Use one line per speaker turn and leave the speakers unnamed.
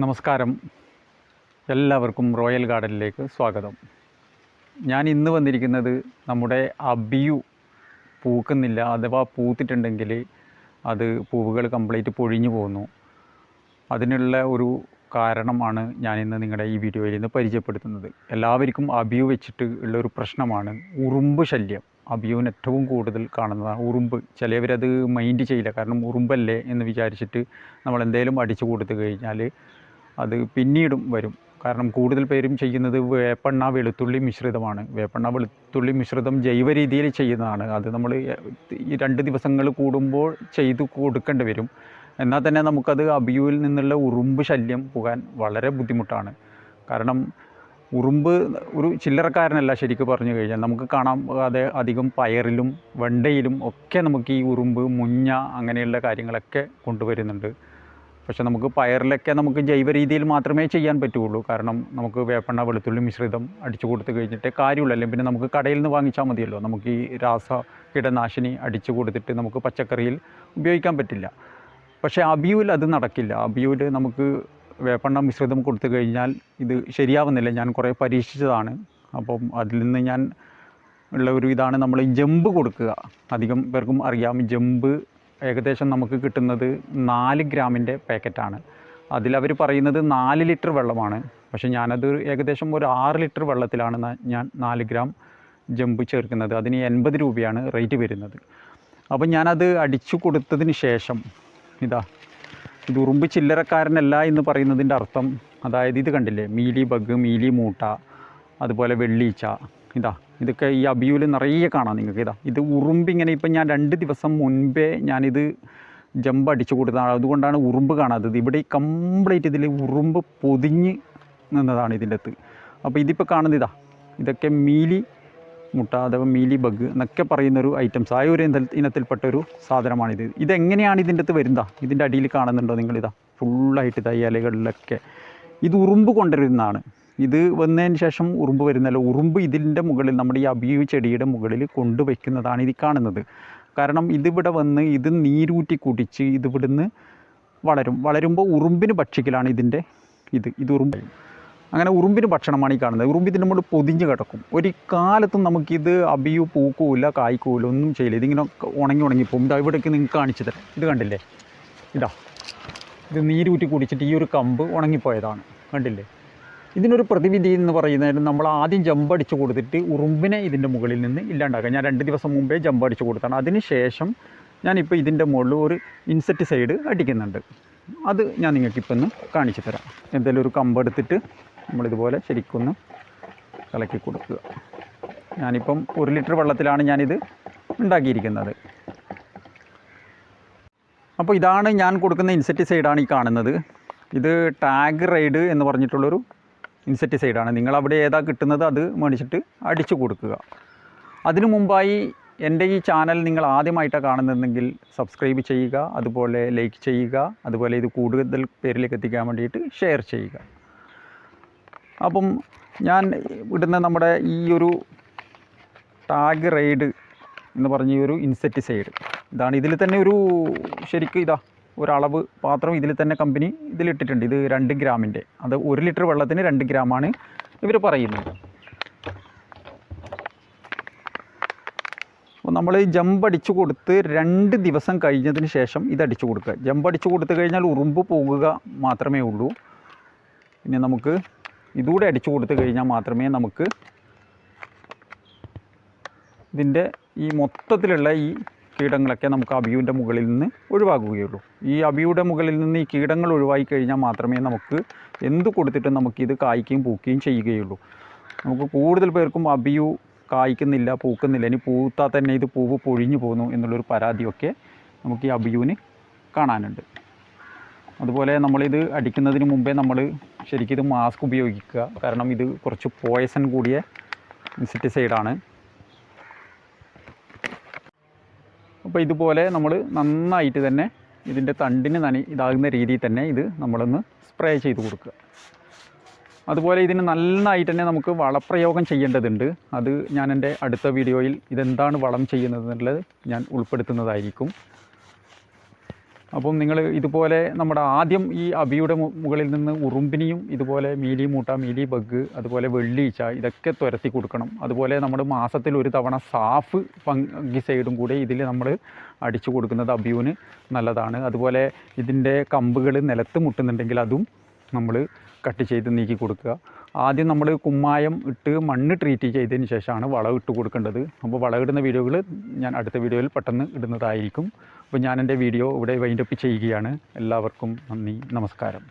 നമസ്കാരം. എല്ലാവർക്കും റോയൽ ഗാർഡനിലേക്ക് സ്വാഗതം. ഞാൻ ഇന്ന് വന്നിരിക്കുന്നത് നമ്മുടെ അബിയു പൂക്കുന്നില്ല അഥവാ പൂത്തിട്ടുണ്ടെങ്കിൽ അത് പൂവുകൾ കംപ്ലീറ്റ് പൊഴിഞ്ഞു പോകുന്നു അതിനുള്ള ഒരു കാരണമാണ് ഞാൻ ഇന്ന് നിങ്ങളുടെ ഈ വീഡിയോയിൽ നിന്ന് പരിചയപ്പെടുത്തുന്നത്. എല്ലാവർക്കും അബിയു വെച്ചിട്ട് ഉള്ള ഒരു പ്രശ്നമാണ് ഉറുമ്പ് ശല്യം. അബിയുവിന് ഏറ്റവും കൂടുതൽ കാണുന്നതാണ് ഉറുമ്പ്. ചിലവരത് മൈൻഡ് ചെയ്യില്ല. കാരണം ഉറുമ്പല്ലേ എന്ന് വിചാരിച്ചിട്ട് നമ്മൾ എന്തെങ്കിലും അടിച്ചു കൊടുത്തു കഴിഞ്ഞാൽ അത് പിന്നീടും വരും. കാരണം കൂടുതൽ പേരും ചെയ്യുന്നത് വേപ്പെണ്ണ വെളുത്തുള്ളി മിശ്രിതമാണ്. വേപ്പെണ്ണ വെളുത്തുള്ളി മിശ്രിതം ജൈവ രീതിയിൽ ചെയ്യുന്നതാണ്. അത് നമ്മൾ ഈ രണ്ട് ദിവസങ്ങൾ കൂടുമ്പോൾ ചെയ്ത് കൊടുക്കേണ്ടി വരും. എന്നാൽ തന്നെ നമുക്കത് അബിയുവിൽ നിന്നുള്ള ഉറുമ്പ് ശല്യം പോകാൻ വളരെ ബുദ്ധിമുട്ടാണ്. കാരണം ഉറുമ്പ് ഒരു ചില്ലറക്കാരനല്ല ശരിക്കും പറഞ്ഞു കഴിഞ്ഞാൽ. നമുക്ക് കാണാം അതെ അധികം പയറിലും വെണ്ടയിലും ഒക്കെ നമുക്ക് ഈ ഉറുമ്പ് മുഞ്ഞ അങ്ങനെയുള്ള കാര്യങ്ങളൊക്കെ കൊണ്ടുവരുന്നുണ്ട്. പക്ഷെ നമുക്ക് പയറിലൊക്കെ നമുക്ക് ജൈവ രീതിയിൽ മാത്രമേ ചെയ്യാൻ പറ്റുകയുള്ളൂ. കാരണം നമുക്ക് വേപ്പെണ്ണ വെളുത്തുള്ളി മിശ്രിതം അടിച്ചു കൊടുത്ത് കഴിഞ്ഞിട്ട് കാര്യമുള്ളൂ. അല്ലെങ്കിൽ പിന്നെ നമുക്ക് കടയിൽ നിന്ന് വാങ്ങിച്ചാൽ മതിയല്ലോ. നമുക്ക് ഈ രാസ കീടനാശിനി അടിച്ചു കൊടുത്തിട്ട് നമുക്ക് പച്ചക്കറിയിൽ ഉപയോഗിക്കാൻ പറ്റില്ല. പക്ഷേ അബിയൂൽ അത് നടക്കില്ല. അബിയൂൽ നമുക്ക് വേപ്പെണ്ണ മിശ്രിതം കൊടുത്തു കഴിഞ്ഞാൽ ഇത് ശരിയാവുന്നില്ല. ഞാൻ കുറേ പരീക്ഷിച്ചതാണ്. അപ്പം അതിൽ നിന്ന് ഞാൻ ഉള്ള ഒരു ഇതാണ് നമ്മൾ ജമ്പ് കൊടുക്കുക. അധികം പേർക്കും അറിയാം ജമ്പ് ഏകദേശം നമുക്ക് കിട്ടുന്നത് നാല് ഗ്രാമിന്റെ പാക്കറ്റാണ്. അതിലവർ പറയുന്നത് നാല് ലിറ്റർ വെള്ളമാണ്. പക്ഷേ ഞാനത് ഏകദേശം ഒരു ആറ് ലിറ്റർ വെള്ളത്തിലാണ് ഞാൻ നാല് ഗ്രാം ജമ്പ് ചേർക്കുന്നത്. അതിന് എൺപത് രൂപയാണ് റേറ്റ് വരുന്നത്. അപ്പോൾ ഞാനത് അടിച്ചു കൊടുത്തതിന് ശേഷം ഇതാ ഇത് ഉറുമ്പ് ചില്ലറക്കാരനല്ല എന്ന് പറയുന്നതിന്റെ അർത്ഥം അതായത് ഇത് കണ്ടില്ലേ മീലി ബഗ് മീലി മൂട്ട അതുപോലെ വെള്ളീച്ച ഇതാ ഇതൊക്കെ ഈ അബിയൂൽ നിറയെ കാണാം നിങ്ങൾക്ക്. ഇതാ ഇത് ഉറുമ്പിങ്ങനെ ഇപ്പം ഞാൻ രണ്ട് ദിവസം മുൻപേ ഞാനിത് ജമ്പ് അടിച്ചു കൊടുത്തതാണ്. അതുകൊണ്ടാണ് ഉറുമ്പ് കാണാത്തത്. ഇവിടെ കംപ്ലീറ്റ് ഇതിൽ ഉറുമ്പ് പൊതിഞ്ഞ് നിന്നതാണ് ഇതിന്റെ അകത്ത് അപ്പോൾ ഇതിപ്പോൾ കാണുന്നത് ഇതാ ഇതൊക്കെ മീലി മുട്ട അഥവാ മീലി ബഗ് എന്നൊക്കെ പറയുന്നൊരു ഐറ്റംസ് ആ ഒരു ഇനത്തിൽ- ഇനത്തിൽപ്പെട്ട ഒരു സാധനമാണിത്. ഇതെങ്ങനെയാണ് ഇതിന്റെ അകത്ത് വരുന്നത്? ഇതിന്റെ അടിയിൽ കാണുന്നുണ്ടോ നിങ്ങളിതാ? ഫുള്ളായിട്ട് ഇതാ ഇലകളിലൊക്കെ. ഇത് ഉറുമ്പ് കൊണ്ടുവരുന്നതാണ്. ഇത് വന്നതിന് ശേഷം ഉറുമ്പ് വരുന്നല്ല. ഉറുമ്പ് ഇതിന്റെ മുകളിൽ നമ്മുടെ ഈ അബിയു ചെടിയുടെ മുകളിൽ കൊണ്ടുവയ്ക്കുന്നതാണ് ഇത് കാണുന്നത്. കാരണം ഇതിവിടെ വന്ന് ഇത് നീരൂറ്റി കുടിച്ച് ഇതിവിടുന്ന് വളരും. വളരുമ്പോൾ ഉറുമ്പിന് ഭക്ഷിക്കലാണ് ഇതിന്റെ ഇത്. ഇത് ഉറുമ്പ്. അങ്ങനെ ഉറുമ്പിന് ഭക്ഷണമാണ് ഈ കാണുന്നത്. ഉറുമ്പ് ഇതിന്റെ മുകളിൽ പൊതിഞ്ഞ് കിടക്കും. ഒരു കാലത്തും നമുക്കിത് അബിയു പൂക്കൂല കായ്ക്കൂല ഒന്നും ചെയ്യില്ല. ഇതിങ്ങനെ ഉണങ്ങി ഉണങ്ങി പോകും. ഇതാ ഇവിടേക്ക് നിങ്ങൾക്ക് കാണിച്ചു തരാം. ഇത് കണ്ടില്ലേ? ഇതാ. ഇത് നീരൂറ്റി കുടിച്ചിട്ട് ഈ ഒരു കമ്പ് ഉണങ്ങിപ്പോയതാണ്. കണ്ടില്ലേ? ഇതിനൊരു പ്രതിവിധി എന്ന് പറയുന്നത് നമ്മൾ ആദ്യം ജമ്പടിച്ച് കൊടുത്തിട്ട് ഉറുമ്പിനെ ഇതിന്റെ മുകളിൽ നിന്ന് ഇല്ലാണ്ടാക്കുക. ഞാൻ രണ്ട് ദിവസം മുമ്പേ ജമ്പടിച്ച് കൊടുത്താണ്. അതിന് ശേഷം ഞാനിപ്പോൾ ഇതിന്റെ മുകളിൽ ഒരു ഇൻസെക്ടിസൈഡ് അടിക്കുന്നുണ്ട്. അത് ഞാൻ നിങ്ങൾക്ക് ഇപ്പം ഒന്ന് കാണിച്ചു തരാം. എന്തെങ്കിലും ഒരു കമ്പെടുത്തിട്ട് നമ്മളിതുപോലെ ശരിക്കൊന്ന് കളക്കി കൊടുക്കുക. ഞാനിപ്പം ഒരു ലിറ്റർ വെള്ളത്തിലാണ് ഞാനിത് ഉണ്ടാക്കിയിരിക്കുന്നത്. അപ്പോൾ ഇതാണ് ഞാൻ കൊടുക്കുന്ന ഇൻസെക്ടിസൈഡാണ് ഈ കാണുന്നത്. ഇത് ടാഗ് റൈഡ് എന്ന് പറഞ്ഞിട്ടുള്ളൊരു ഇൻസെക്ടിസൈഡാണ്. നിങ്ങൾ അവിടെ ഏതാ കിട്ടുന്നത് അത് മേടിച്ചിട്ട് അടിച്ചു കൊടുക്കുക. അതിനു മുമ്പായി എന്റെ ഈ ചാനൽ നിങ്ങൾ ആദ്യമായിട്ടാണ് കാണുന്നതെങ്കിൽ സബ്സ്ക്രൈബ് ചെയ്യുക അതുപോലെ ലൈക്ക് ചെയ്യുക അതുപോലെ ഇത് കൂടുതൽ പേരിലേക്ക് എത്തിക്കാൻ വേണ്ടിയിട്ട് ഷെയർ ചെയ്യുക. അപ്പം ഞാൻ ഇടുന്ന നമ്മുടെ ഈ ഒരു ടാഗ് റൈഡ് എന്ന് പറഞ്ഞ ഈ ഒരു ഇൻസെക്ടിസൈഡ്. ഇതാണ് ഇതിൽ തന്നെ ഒരു ശരിക്കും ഇതാ ഒരളവ് പാത്രം ഇതിൽ തന്നെ കമ്പനി ഇതിലിട്ടിട്ടുണ്ട്. ഇത് രണ്ട് ഗ്രാമിന്റെ. അത് ഒരു ലിറ്റർ വെള്ളത്തിന് രണ്ട് ഗ്രാമാണ് ഇവർ പറയുന്നത്. അപ്പോൾ നമ്മൾ ജമ്പ് അടിച്ചു കൊടുത്ത് രണ്ട് ദിവസം കഴിഞ്ഞതിന് ശേഷം ഇത് അടിച്ചു കൊടുക്കുക. ജമ്പ് അടിച്ചു കൊടുത്തു കഴിഞ്ഞാൽ ഉറുമ്പ് പോകുക മാത്രമേ ഉള്ളൂ. പിന്നെ നമുക്ക് ഇതുകൂടെ അടിച്ചു കൊടുത്തു കഴിഞ്ഞാൽ മാത്രമേ നമുക്ക് ഇതിന്റെ ഈ മൊത്തത്തിലുള്ള ഈ കീടങ്ങളൊക്കെ നമുക്ക് അബിയുടെ മുകളിൽ നിന്ന് ഒഴിവാക്കുകയുള്ളൂ. ഈ അബിയുടെ മുകളിൽ നിന്ന് ഈ കീടങ്ങൾ ഒഴിവായി കഴിഞ്ഞാൽ മാത്രമേ നമുക്ക് എന്ത് കൊടുത്തിട്ടും നമുക്കിത് കായ്ക്കുകയും പൂക്കുകയും ചെയ്യുകയുള്ളൂ. നമുക്ക് കൂടുതൽ പേർക്കും അബിയു കായ്ക്കുന്നില്ല പൂക്കുന്നില്ല. ഇനി പൂത്താൽ തന്നെ ഇത് പൂവ് പൊഴിഞ്ഞു പോകുന്നു എന്നുള്ളൊരു പരാതിയൊക്കെ നമുക്ക് ഈ അബിയുവിന് കാണാനുണ്ട്. അതുപോലെ നമ്മളിത് അടിക്കുന്നതിന് മുമ്പേ നമ്മൾ ശരിക്കും ഇത് മാസ്ക് ഉപയോഗിക്കുക. കാരണം ഇത് കുറച്ച് പോയസൺ കൂടിയ ഇൻസെക്ടിസൈഡാണ് അപ്പോൾ ഇതുപോലെ നമ്മൾ നന്നായിട്ട് തന്നെ ഇതിന്റെ തണ്ടിന് നനി ഇതാകുന്ന രീതിയിൽ തന്നെ ഇത് നമ്മളൊന്ന് സ്പ്രേ ചെയ്ത് കൊടുക്കുക. അതുപോലെ ഇതിന് നന്നായിട്ട് തന്നെ നമുക്ക് വളപ്രയോഗം ചെയ്യേണ്ടതുണ്ട്. അത് ഞാൻ എന്റെ അടുത്ത വീഡിയോയിൽ ഇതെന്താണ് വളം ചെയ്യുന്നത് എന്നുള്ളത് ഞാൻ ഉൾപ്പെടുത്തുന്നതായിരിക്കും. അപ്പം നിങ്ങൾ ഇതുപോലെ നമ്മുടെ ആദ്യം ഈ അബിയുടെ മുകളിൽ നിന്ന് ഉറുമ്പിനിയും ഇതുപോലെ മീലി മൂട്ട മീലി ബഗ് അതുപോലെ വെള്ളീച്ച ഇതൊക്കെ തുരത്തി കൊടുക്കണം. അതുപോലെ നമ്മൾ മാസത്തിൽ ഒരു തവണ സാഫ് ഫംഗിസൈഡും കൂടി ഇതിൽ നമ്മൾ അടിച്ചു കൊടുക്കുന്നത് അബിയുവിന് നല്ലതാണ്. അതുപോലെ ഇതിന്റെ കമ്പുകൾ നിലത്ത് മുട്ടുന്നുണ്ടെങ്കിൽ അതും നമ്മൾ കട്ട് ചെയ്ത് നീക്കി കൊടുക്കുക. ആദ്യം നമ്മൾ കുമ്മായം ഇട്ട് മണ്ണ് ട്രീറ്റ് ചെയ്തതിന് ശേഷമാണ് വളം ഇട്ട് കൊടുക്കേണ്ടത്. അപ്പോൾ വളമിടുന്ന വീഡിയോകൾ ഞാൻ അടുത്ത വീഡിയോയിൽ പെട്ടെന്ന് ഇടുന്നതായിരിക്കും. അപ്പോൾ ഞാൻ എന്റെ വീഡിയോ ഇവിടെ വൈൻഡപ്പ് ചെയ്യുകയാണ്. എല്ലാവർക്കും നന്ദി നമസ്കാരം.